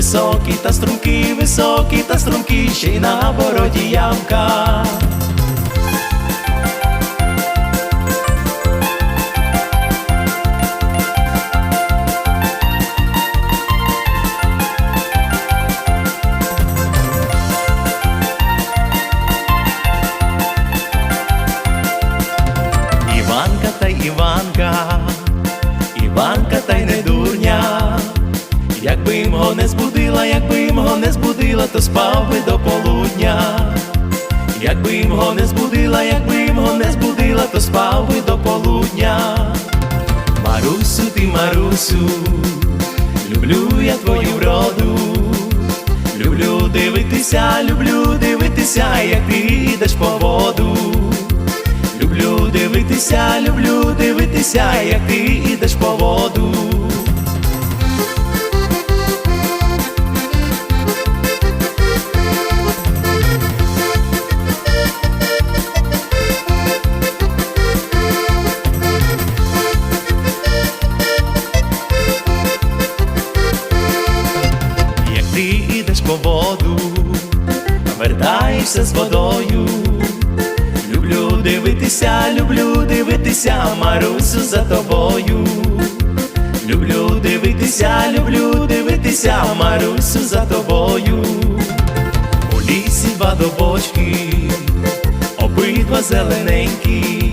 Високі та стрункі, високі та стрункі, ще й на бороді ямка. Іванка та Іванка Якби його не збудила, якби його не збудила, то спав би до полудня. Якби його не збудила, якби його не збудила, то спав би до полудня. Марусю, ти Марусю, люблю я твою вроду. Люблю дивитися, люблю дивитися, як ти йдеш по воду. Люблю дивитися, люблю дивитися, як ти йдеш по воду. Воду, вертаєшся з водою. Люблю дивитися, люблю дивитися, Марусю за тобою. Люблю дивитися, люблю дивитися, Марусю за тобою. У лісі два добочки, обидва зелененькі,